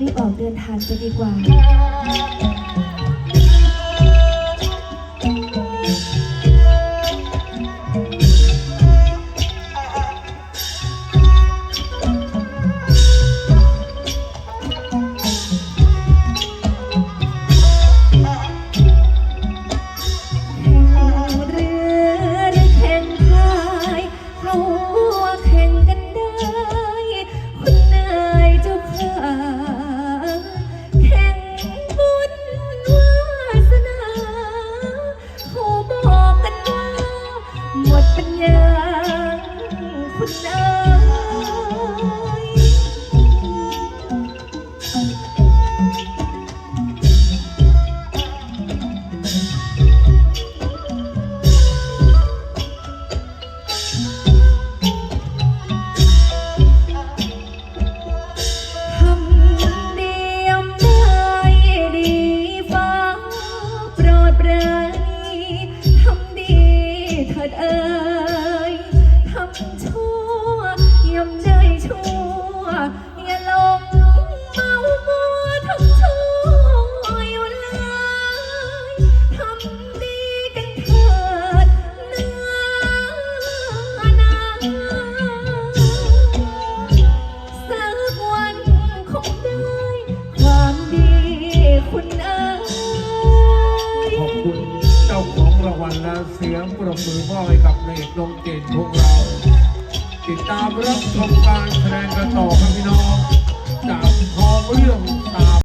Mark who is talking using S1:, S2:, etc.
S1: รีบออกเดินทางจะดีกว่า คุำดีกันเถิดเนื้อนาสักวันคงได้ ความดีคุณเอ๋ย
S2: ขอบคุณเจ้าของรางวัลและเสียงปรบมือมอบให้กับนายเอกดงเกตพวกเรา ติดตามรับชมการแสดงกันต่อครับพี่น้องจากท